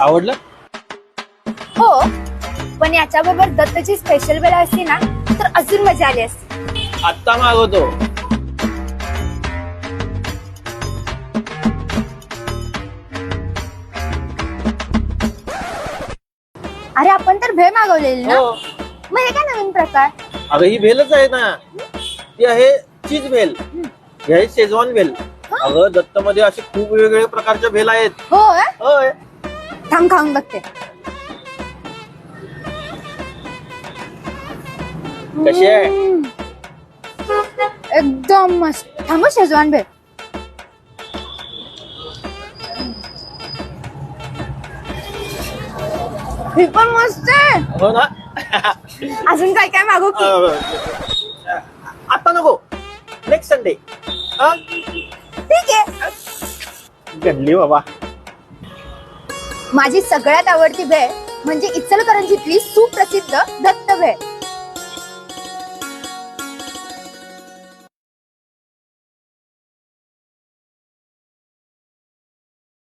आवडलं? हो पण याच्याबरोबर दत्तची स्पेशल बेल असती ना तर अजून मजा आली असती. आत्ता मागवतो. अरे आपण तर भेळ मागवलेली ना? हो. मग हे काय नवीन प्रकार? अगं ही भेलच आहे ना. ती आहे चीज भेल. ही आहे शेजवान भेल. अगं दत्त मध्ये असे खूप वेगवेगळ्या प्रकारच्या भेल आहेत. हो? होय. थांब खाऊन बघते. कशी आहे? हम्म. एकदम मस्त. थांब शेजवान ही पण मस्त आहे. हो ना. अजून काय काय मागू की? आता नको. नेक्स्ट संडे ठीक आहे. घडली बाबा. माझी सगळ्यात आवडती भेळ म्हणजे इचलकरंजीतली सुप्रसिद्ध दत्त भेळ